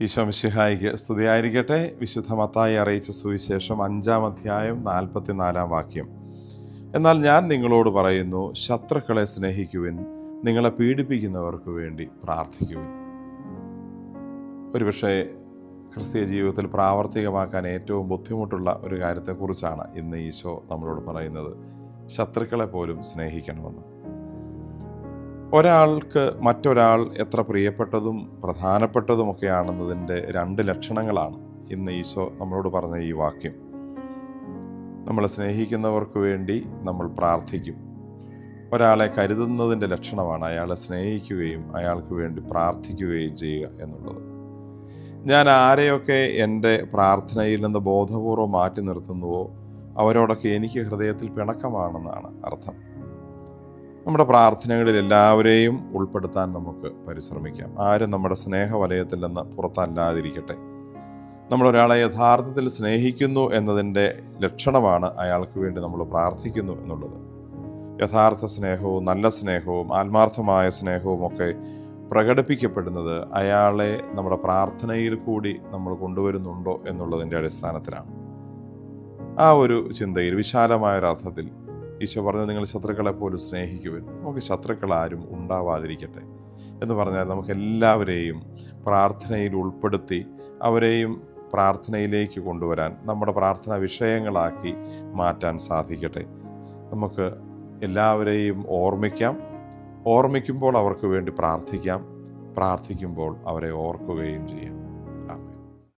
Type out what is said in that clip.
ഈശോ മിശിഹായിക്ക് സ്തുതിയായിരിക്കട്ടെ. വിശുദ്ധ മത്തായി അറിയിച്ച സുവിശേഷം അഞ്ചാം അധ്യായം നാൽപ്പത്തിനാലാം വാക്യം. എന്നാൽ ഞാൻ നിങ്ങളോട് പറയുന്നു ശത്രുക്കളെ സ്നേഹിക്കുവിൻ നിങ്ങളെ പീഡിപ്പിക്കുന്നവർക്ക് വേണ്ടി പ്രാർത്ഥിക്കുവിൻ. ഒരുപക്ഷെ ക്രിസ്തീയ ജീവിതത്തിൽ പ്രാവർത്തികമാക്കാൻ ഏറ്റവും ബുദ്ധിമുട്ടുള്ള ഒരു കാര്യത്തെക്കുറിച്ചാണ് ഇന്ന് ഈശോ നമ്മളോട് പറയുന്നത്. ശത്രുക്കളെ പോലും സ്നേഹിക്കണമെന്ന്. ഒരാൾക്ക് മറ്റൊരാൾ എത്ര പ്രിയപ്പെട്ടതും പ്രധാനപ്പെട്ടതുമൊക്കെയാണെന്നതിന്റെ രണ്ട് ലക്ഷണങ്ങളാണ് ഇന്ന് ഈശോ നമ്മളോട് പറഞ്ഞ ഈ വാക്യം. നമ്മളെ സ്നേഹിക്കുന്നവർക്ക് വേണ്ടി നമ്മൾ പ്രാർത്ഥിക്കും. ഒരാളെ കരുതുന്നതിന്റെ ലക്ഷണമാണ് അയാളെ സ്നേഹിക്കുകയും അയാൾക്ക് വേണ്ടി പ്രാർത്ഥിക്കുകയും ചെയ്യുക എന്നുള്ളത്. ഞാൻ ആരെയൊക്കെ എന്റെ പ്രാർത്ഥനയിൽ നിന്ന് ബോധപൂർവം മാറ്റി നിർത്തുന്നുവോ അവരോടൊക്കെ എനിക്ക് ഹൃദയത്തിൽ പിണക്കമാണെന്നാണ് അർത്ഥം. നമ്മുടെ പ്രാർത്ഥനകളിൽ എല്ലാവരെയും ഉൾപ്പെടുത്താൻ നമുക്ക് പരിശ്രമിക്കാം. ആരും നമ്മുടെ സ്നേഹവലയത്തിൽ നിന്ന് പുറത്തല്ലാതിരിക്കട്ടെ. നമ്മൾ ഒരാളെ യഥാർത്ഥത്തിൽ സ്നേഹിക്കുന്നു എന്നതിന്റെ ലക്ഷണമാണ് അയാൾക്ക് വേണ്ടി നമ്മൾ പ്രാർത്ഥിക്കുന്നു എന്നുള്ളത്. യഥാർത്ഥ സ്നേഹവും നല്ല സ്നേഹവും ആത്മാർത്ഥമായ സ്നേഹവും ഒക്കെ പ്രകടിപ്പിക്കപ്പെടുന്നത് അയാളെ നമ്മുടെ പ്രാർത്ഥനയിൽ കൂടി നമ്മൾ കൊണ്ടുവരുന്നുണ്ടോ എന്നുള്ളതിന്റെ അടിസ്ഥാനത്തിലാണ്. ആ ഒരു ചിന്തയിൽ വിശാലമായൊരർത്ഥത്തിൽ ഈശോ പറഞ്ഞു നിങ്ങൾ ശത്രുക്കളെ പോലും സ്നേഹിക്കുവിൻ. നമുക്ക് ശത്രുക്കൾ ആരും ഉണ്ടാവാതിരിക്കട്ടെ എന്ന് പറഞ്ഞാൽ നമുക്ക് എല്ലാവരെയും പ്രാർത്ഥനയിൽ ഉൾപ്പെടുത്തി അവരെയും പ്രാർത്ഥനയിലേക്ക് കൊണ്ടുവരാൻ നമ്മുടെ പ്രാർത്ഥനാ വിഷയങ്ങളാക്കി മാറ്റാൻ സാധിക്കട്ടെ. നമുക്ക് എല്ലാവരെയും ഓർമ്മിക്കാം. ഓർമ്മിക്കുമ്പോൾ അവർക്ക് വേണ്ടി പ്രാർത്ഥിക്കാം. പ്രാർത്ഥിക്കുമ്പോൾ അവരെ ഓർക്കുകയും ചെയ്യാം.